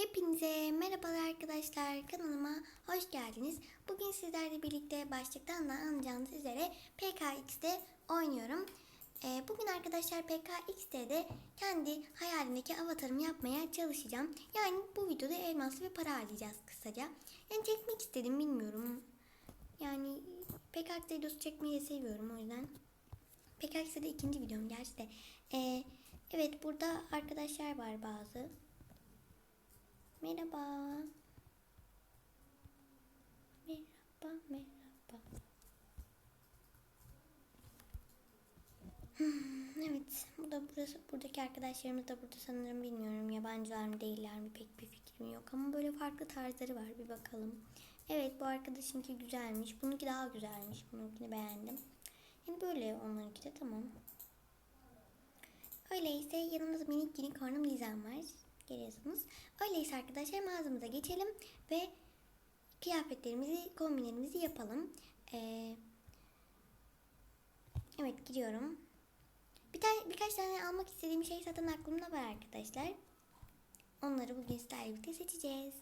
Hepinize merhabalar arkadaşlar kanalıma hoş geldiniz. Bugün sizlerle birlikte başlıktan da anlayacağınız üzere PKX'de oynuyorum. Ee, bugün arkadaşlar PKX'de de kendi hayalimdeki avatarımı yapmaya çalışacağım. Yani bu videoda elmaslı bir para harcayacağız kısaca. Yani çekmek istedim bilmiyorum. Yani PKX videosu çekmeyi de seviyorum o yüzden. PKX'de de ikinci videom gerçi de. Ee, evet burada arkadaşlar var bazı. Merhaba. Merhaba, merhaba. Hmm, evet, bu da burası, buradaki arkadaşlarımız da burada sanırım bilmiyorum. Yabancılar mı değiller mi pek bir fikrim yok. Ama böyle farklı tarzları var bir bakalım. Evet bu arkadaşınki güzelmiş. Bununki daha güzelmiş. Bununkini beğendim. Yani böyle onlarınki de tamam. Öyleyse yanımızda minik unicornum Lizan var. Görüyorsunuz. Öyleyse arkadaşlar mağazamıza geçelim ve kıyafetlerimizi, kombinlerimizi yapalım. Ee, evet gidiyorum. Bir tane, birkaç tane almak istediğim şey zaten aklımda var arkadaşlar. Onları bugün sizlerle birlikte seçeceğiz.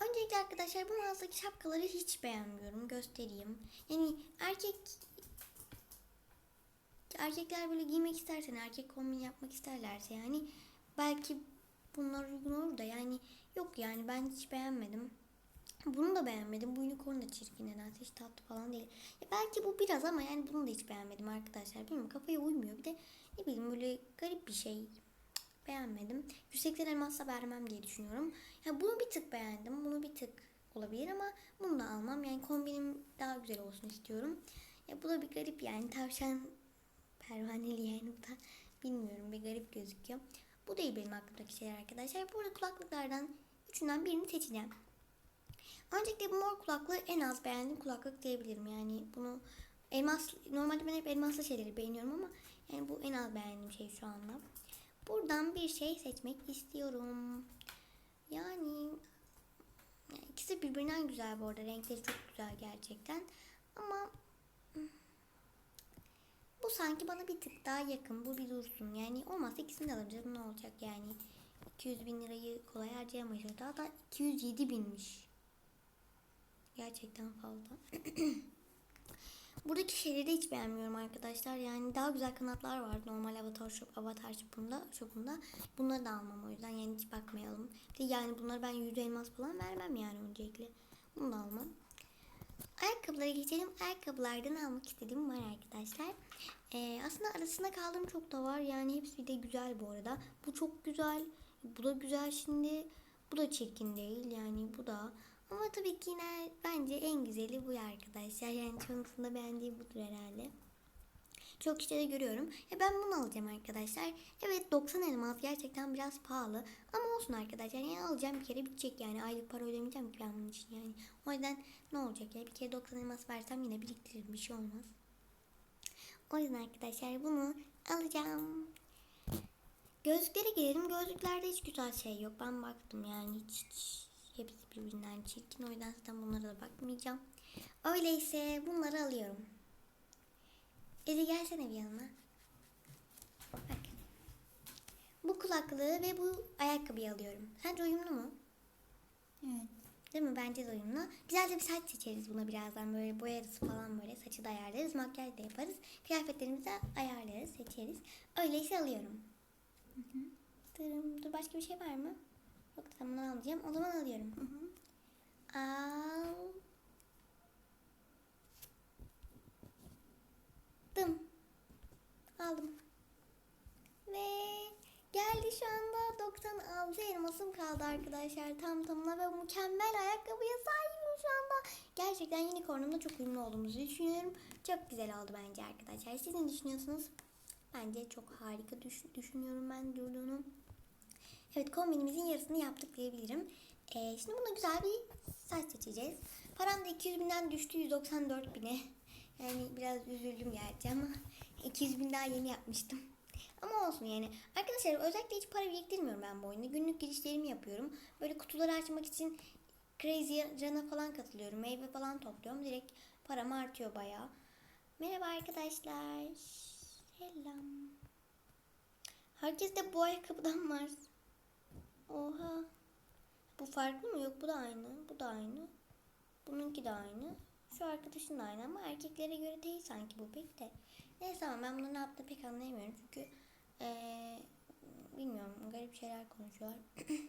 Öncelikle arkadaşlar bu mağazadaki şapkaları hiç beğenmiyorum. Göstereyim. Yani erkek erkekler böyle giymek istersen erkek kombin yapmak isterlerse yani belki bunlar uygun olur da yani yok yani ben hiç beğenmedim. Bunu da beğenmedim. Bu unicorn da çirkin nedense hiç tatlı falan değil. Ya belki bu biraz ama yani bunu da hiç beğenmedim arkadaşlar. Bilmiyorum kafaya uymuyor. Bir de ne bileyim böyle garip bir şey. Beğenmedim. 180 elmasla vermem diye düşünüyorum. Ya bunu bir tık beğendim. Bunu bir tık olabilir ama bunu da almam. Yani kombinim daha güzel olsun istiyorum. Ya bu da bir garip yani tavşan pervaneli yani bu da bilmiyorum bir garip gözüküyor. Bu değil benim aklımdaki şeyler arkadaşlar. Burada kulaklıklardan üçünden birini seçeceğim. Öncelikle bu mor kulaklığı en az beğendiğim kulaklık diyebilirim. Yani bunu elmas normalde ben hep elmaslı şeyleri beğeniyorum ama yani bu en az beğendiğim şey şu anda. Buradan bir şey seçmek istiyorum. Yani, yani ikisi birbirinden güzel bu arada. Renkleri çok güzel gerçekten. Ama bu sanki bana bir tık daha yakın. Bu bir dursun. Yani olmazsa ikisini de alırım canım ne olacak yani. 200 bin lirayı kolay harcayamayız. Daha da 207 binmiş. Gerçekten fazla. Buradaki şeyleri hiç beğenmiyorum arkadaşlar. Yani daha güzel kanatlar var normal avatar shop, avatar shop'unda, shop'unda. Bunları da almam o yüzden yani hiç bakmayalım. Yani bunları ben 100 elmas falan vermem yani öncelikle. Bunu da almam. Ayakkabılara geçelim. Ayakkabılardan almak istediğim var arkadaşlar. Ee, aslında arasında kaldığım çok da var. Yani hepsi de güzel bu arada. Bu çok güzel. Bu da güzel şimdi. Bu da çirkin değil. Yani bu da. Ama tabii ki yine bence en güzeli bu arkadaşlar. Yani çoğunlukla beğendiğim budur herhalde. Çok işte de görüyorum. Ya ben bunu alacağım arkadaşlar. Evet 90 elmas gerçekten biraz pahalı. Ama olsun arkadaşlar. Yani alacağım bir kere bitecek yani. Aylık para ödemeyeceğim ki ben bunun için yani. O yüzden ne olacak ya. Bir kere 90 elmas versem yine biriktiririm. Bir şey olmaz. O yüzden arkadaşlar bunu alacağım. Gözlüklere gelelim. Gözlüklerde hiç güzel şey yok. Ben baktım yani hiç, hiç hepsi birbirinden çirkin. O yüzden zaten bunlara da bakmayacağım. Öyleyse bunları alıyorum. Ezi gelsene bir yanıma. Bak. Bu kulaklığı ve bu ayakkabıyı alıyorum. Sence uyumlu mu? Evet. Değil mi? Bence de uyumlu. Güzel de bir saç seçeriz buna birazdan. Böyle boyarız falan böyle. Saçı da ayarlarız. Makyaj da yaparız. Kıyafetlerimizi de ayarlarız, seçeriz. Öyleyse alıyorum. Dur, dur başka bir şey var mı? Yok tamam bunu alacağım. O zaman alıyorum. Hı hı. Al. Dım. Aldım. Ve geldi şu anda 96 elmasım kaldı arkadaşlar tam tamına ve mükemmel ayakkabıya sahibim şu anda. Gerçekten unicornumla çok uyumlu olduğumuzu düşünüyorum. Çok güzel oldu bence arkadaşlar. Siz ne düşünüyorsunuz? Bence çok harika düş- düşünüyorum ben durduğunu. Evet kombinimizin yarısını yaptık diyebilirim. Ee, şimdi buna güzel bir saç seçeceğiz. Param da 200 binden düştü 194 bine. Yani biraz üzüldüm gerçi ama 200 bin daha yeni yapmıştım. Ama olsun yani. Arkadaşlar özellikle hiç para biriktirmiyorum ben bu oyunda. Günlük girişlerimi yapıyorum. Böyle kutuları açmak için Crazy Run'a falan katılıyorum. Meyve falan topluyorum. Direkt param artıyor bayağı. Merhaba arkadaşlar. Selam. Herkes de bu ayakkabıdan var. Oha. Bu farklı mı? Yok bu da aynı. Bu da aynı. Bununki de aynı. Şu arkadaşın da aynı ama erkeklere göre değil sanki bu pek de. Neyse ama ben bunu ne yaptığını pek anlayamıyorum. Çünkü eee, bilmiyorum garip şeyler konuşuyorlar.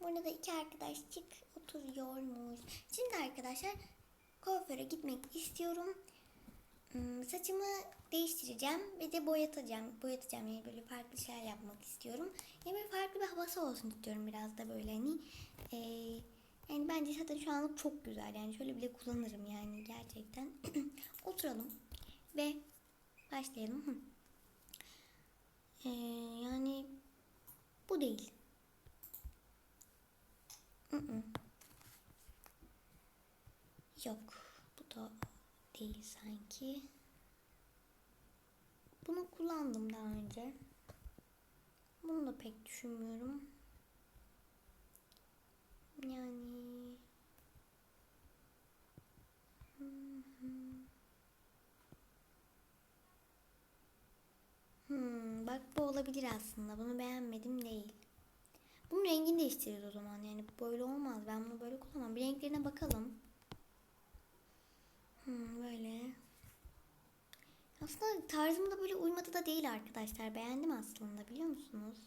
Burada da iki arkadaşçık oturuyormuş. Şimdi arkadaşlar kuaföre gitmek istiyorum. Hmm, Saçımı değiştireceğim ve de boyatacağım. Boyatacağım yani böyle farklı şeyler yapmak istiyorum. Yani böyle farklı bir havası olsun istiyorum biraz da böyle hani. Eee, yani bence zaten şu anlık çok güzel. Yani şöyle bile kullanırım yani gerçekten. Oturalım ve başlayalım. Eee, yani bu değil. Yok. Bu da değil sanki. Bunu kullandım daha önce. Bunu da pek düşünmüyorum. Yani Hmm, bak bu olabilir aslında. Bunu beğenmedim değil. Bunun rengini değiştiririz o zaman. Yani böyle olmaz. Ben bunu böyle kullanmam. Bir renklerine bakalım. Hmm, böyle. Aslında tarzım da böyle uymadı da değil arkadaşlar. Beğendim aslında biliyor musunuz?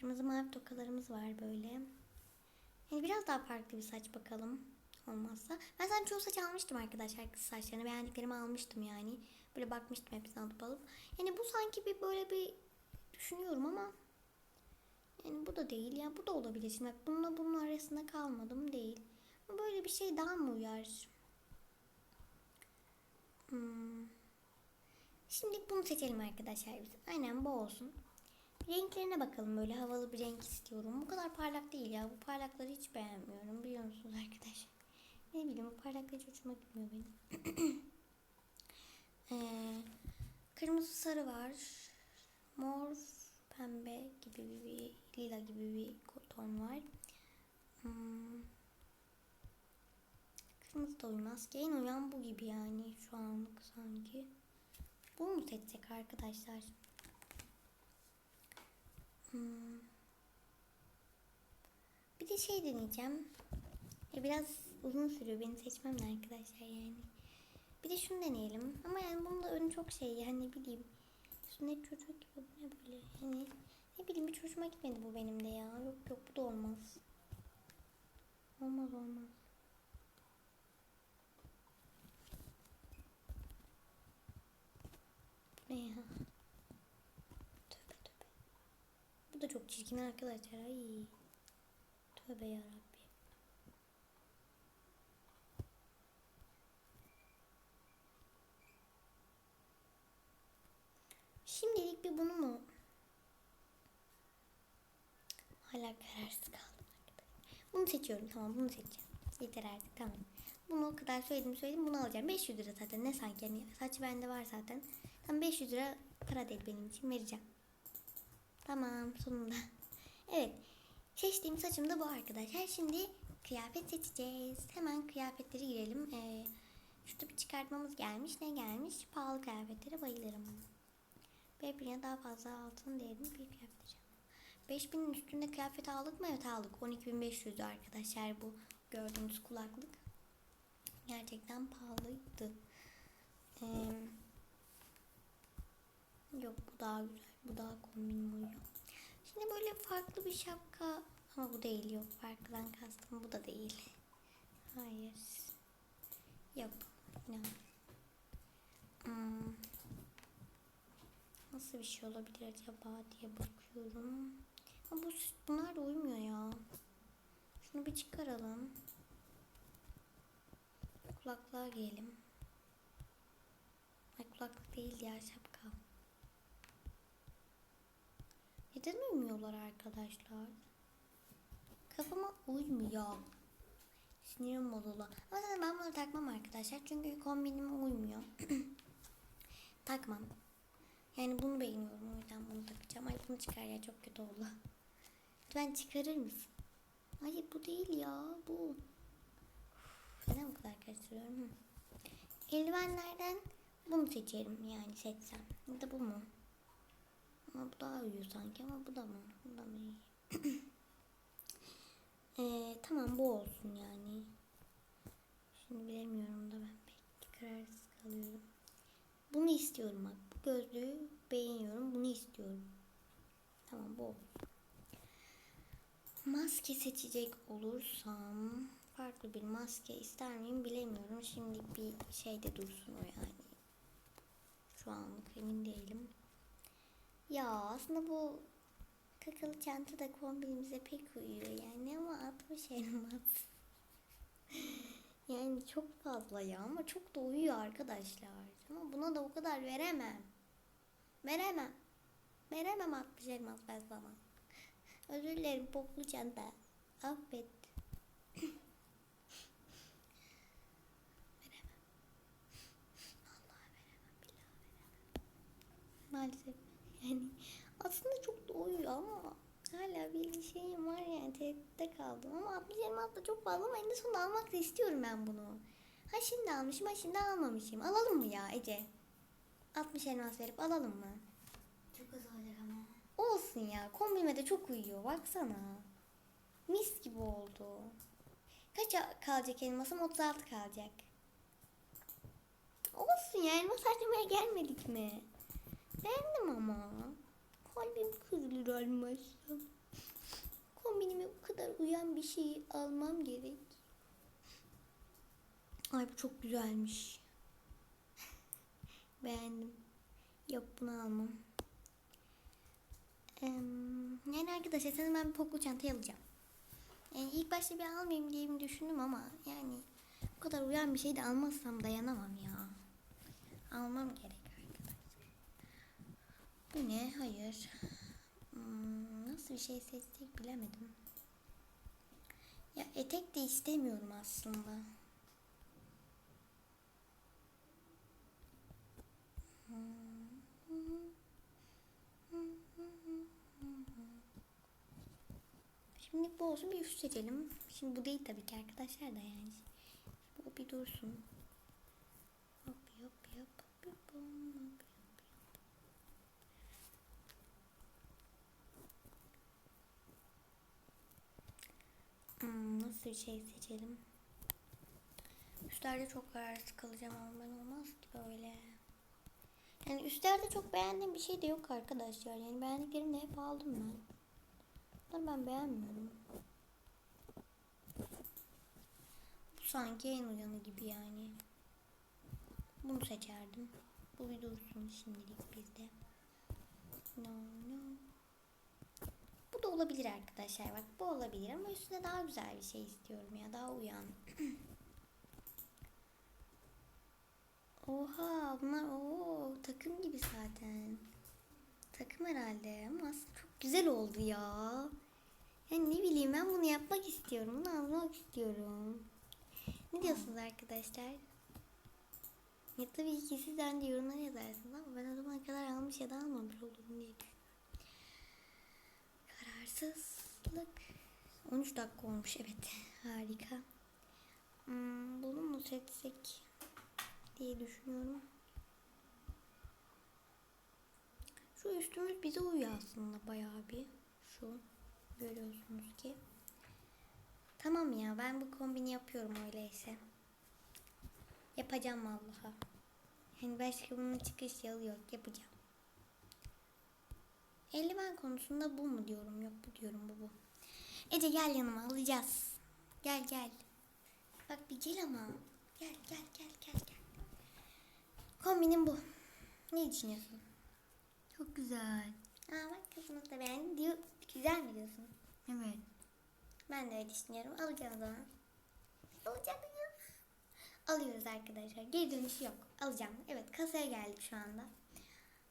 Kırmızı mavi tokalarımız var böyle. Yani biraz daha farklı bir saç bakalım. Olmazsa. Ben zaten çoğu saç almıştım arkadaşlar. Kız saçlarını beğendiklerimi almıştım yani. Böyle bakmıştım hepsini alıp alıp. Yani bu sanki bir böyle bir düşünüyorum ama yani bu da değil ya. Bu da olabilir. Şimdi bak bununla bunun arasında kalmadım değil. Böyle bir şey daha mı uyar? Hmm. Şimdi bunu seçelim arkadaşlar biz. Aynen bu olsun. Renklerine bakalım böyle havalı bir renk istiyorum. Bu kadar parlak değil ya. Bu parlakları hiç beğenmiyorum biliyor musunuz arkadaşlar? Ne bileyim bu parlaklar hiç hoşuma gitmiyor benim. Ee, kırmızı sarı var. Mor pembe gibi bir lila gibi bir ton var. Hmm. Kırmızı da uymaz ki. Uyan bu gibi yani şu anlık sanki. Bu mu seçecek arkadaşlar? Hmm. Bir de şey deneyeceğim. E biraz uzun sürüyor beni seçmem de arkadaşlar yani. Bir de şunu deneyelim. Ama yani bunun da önü çok şey yani ne bileyim. Sünnet çocuk gibi bu ne böyle. Yani ne bileyim hiç hoşuma gitmedi bu benim de ya. Yok yok bu da olmaz. Olmaz olmaz. Ne ya? Tövbe tövbe. Bu da çok çirkin arkadaşlar. Ay. Tövbe yarabbim. Şimdilik bir bunu mu? Hala kararsız kaldım. Bunu seçiyorum tamam bunu seçeceğim. Yeter artık tamam. Bunu o kadar söyledim söyledim bunu alacağım. 500 lira zaten ne sanki yani saç bende var zaten. Tam 500 lira para değil benim için vereceğim. Tamam sonunda. Evet seçtiğim saçım da bu arkadaşlar. Şimdi kıyafet seçeceğiz. Hemen kıyafetleri girelim. Ee, şurada bir çıkartmamız gelmiş. Ne gelmiş? Pahalı kıyafetlere bayılırım. 5000'e daha fazla altın değerinde bir kıyafet alacağım. 5000'in üstünde kıyafet aldık mı? Evet aldık. 12500'dü arkadaşlar bu gördüğünüz kulaklık. Gerçekten pahalıydı. Ee, yok bu daha güzel. Bu daha kombin uyuyor. Şimdi böyle farklı bir şapka ama bu değil yok. Farklıdan kastım bu da değil. Hayır. Yok. No. Hmm. Nasıl bir şey olabilir acaba diye bakıyorum. Ama bu, bunlar da uymuyor ya. Şunu bir çıkaralım. Kulaklığa giyelim. Ay kulaklık değil ya şapka. Neden uymuyorlar arkadaşlar? Kafama uymuyor. Sinirim bozuldu. Ama zaten ben bunu takmam arkadaşlar. Çünkü kombinime uymuyor. Takmam. Yani bunu beğeniyorum o yüzden bunu takacağım. Ay bunu çıkar ya çok kötü oldu. Lütfen çıkarır mısın? Hayır bu değil ya bu. Neden bu kadar karıştırıyorum? Hı. Eldivenlerden bunu seçerim yani seçsem. Ya da bu mu? Ama bu daha uyuyor sanki ama bu da mı? Bu da mı iyi? Ee, tamam bu olsun yani. Şimdi bilemiyorum da ben pek kararsız kalıyorum. Bunu istiyorum bak. Bu gözlüğü beğeniyorum. Bunu istiyorum. Tamam bu. Maske seçecek olursam farklı bir maske ister miyim bilemiyorum. Şimdilik bir şeyde dursun o yani. Şu anlık emin değilim. Ya aslında bu kakalı çanta da kombinimize pek uyuyor yani ama 60 elmas. yani çok fazla ya ama çok da uyuyor arkadaşlar. Ama buna da o kadar veremem. Veremem. Veremem 60 elmas ben sana. Özür dilerim poplu çanta. Affet. veremem. Vallahi veremem. Billahi veremem. Maalesef. Yani aslında çok da uyuyor ama hala bir şeyim var yani tereddütte kaldım ama 60 elmas da çok fazla ama en sonunda almak da istiyorum ben bunu. Ha şimdi almışım ha şimdi almamışım. Alalım mı ya Ece? 60 elmas verip alalım mı? Çok az olacak ama. Olsun ya. Kombinime de çok uyuyor. Baksana. Mis gibi oldu. Kaç kalacak elmasım? 36 kalacak. Olsun ya. Elmas harcamaya gelmedik mi? Beğendim ama. Kalbim kırılır almazsam. Kombinime bu kadar uyan bir şeyi almam gerek. Ay bu çok güzelmiş. Beğendim. Yok bunu almam. Em, yani arkadaşlar sanırım ben bir poklu çantayı alacağım. Yani ilk başta bir almayayım diye düşündüm ama yani bu kadar uyan bir şey de almazsam dayanamam ya. Almam gerek arkadaşlar. Bu ne? Hayır. Hmm, nasıl bir şey seçsek bilemedim. Ya etek de istemiyorum aslında. Şimdi bu olsun bir üst seçelim. Şimdi bu değil tabii ki arkadaşlar da yani. Bu bir dursun. Hop yop hop yop hop yop. Hmm, nasıl bir şey seçelim? Üstlerde çok kararsız kalacağım ama ben olmaz ki böyle. Yani üstlerde çok beğendiğim bir şey de yok arkadaşlar. Yani beğendiklerimi de hep aldım ben. Bunları ben beğenmiyorum. Bu sanki en uyanı gibi yani. Bunu seçerdim. Bu bir dursun şimdilik bizde. No no. Bu da olabilir arkadaşlar. Bak bu olabilir ama üstüne daha güzel bir şey istiyorum ya. Daha uyan. Oha bunlar o takım gibi zaten. Takım herhalde ama aslında çok güzel oldu ya. Yani ne bileyim ben bunu yapmak istiyorum. Bunu almak istiyorum. Ne diyorsunuz arkadaşlar? Ya tabii ki siz de yorumlara yazarsınız ama ben o zamana kadar almış ya da almamış olurum diye düşünüyorum. Kararsızlık. 13 dakika olmuş evet. Harika. Hmm, bunu mu seçsek diye düşünüyorum. Şu üstümüz bize uyuyor aslında bayağı bir. Şu görüyorsunuz ki. Tamam ya ben bu kombini yapıyorum öyleyse. Yapacağım vallahi. Yani başka bunun çıkış yolu yok yapacağım. Eldiven konusunda bu mu diyorum yok bu diyorum bu bu. Ece gel yanıma alacağız. Gel gel. Bak bir gel ama. Gel gel gel gel. Kombinim bu. Ne düşünüyorsun? Çok güzel. Aa bak kızımız da beğendi diyor. Güzel mi diyorsun? Evet. Ben de öyle düşünüyorum. Alacağım o zaman. Alacağım ya. Alıyoruz arkadaşlar. Geri dönüşü yok. Alacağım. Evet kasaya geldik şu anda.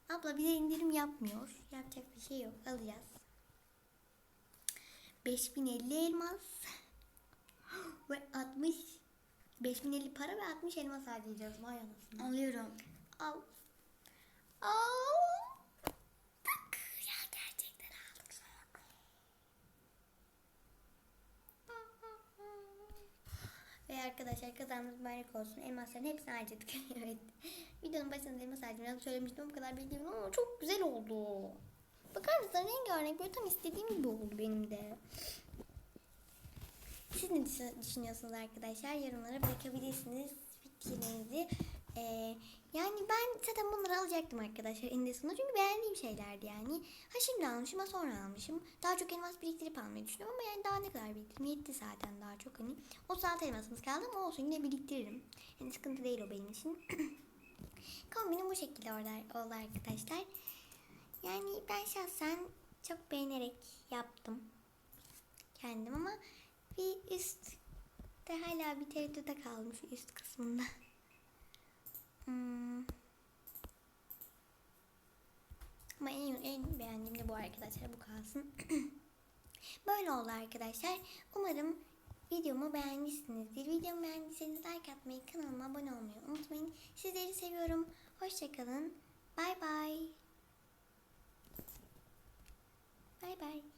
Abla bize indirim yapmıyor. Yapacak bir şey yok. Alacağız. 5050 elmas. ve 60 5050 para ve 60 elmas harcayacağız. Vay anasını. Alıyorum. Al. Al. Tak. Ya gerçekten aldık. Ve arkadaşlar kazandığımız mübarek olsun. Elmasların hepsini harcadık. evet. Videonun başında elmas harcamayı söylemiştim. O kadar bilmiyorum ama çok güzel oldu. Bakar mısın rengarenk böyle tam istediğim gibi oldu benim de. Siz ne düşün- düşünüyorsunuz arkadaşlar? Yorumlara bırakabilirsiniz fikirlerinizi. Ee, yani ben zaten bunları alacaktım arkadaşlar eninde sonunda çünkü beğendiğim şeylerdi yani. Ha şimdi almışım ha sonra almışım. Daha çok elmas biriktirip almayı düşünüyorum ama yani daha ne kadar biriktirdim? Yetti zaten daha çok hani. 36 elmasımız kaldı ama olsun yine biriktiririm. Yani sıkıntı değil o benim için. Kombinim bu şekilde oldu arkadaşlar. Yani ben şahsen çok beğenerek yaptım kendim ama bir üst de hala bir tereddüte kalmış üst kısmında. Hmm. Ama en, en beğendiğim de bu arkadaşlar bu kalsın. Böyle oldu arkadaşlar. Umarım videomu beğenmişsinizdir. Videomu beğendiyseniz like atmayı, kanalıma abone olmayı unutmayın. Sizleri seviyorum. Hoşçakalın. Bay bay. Bay bay.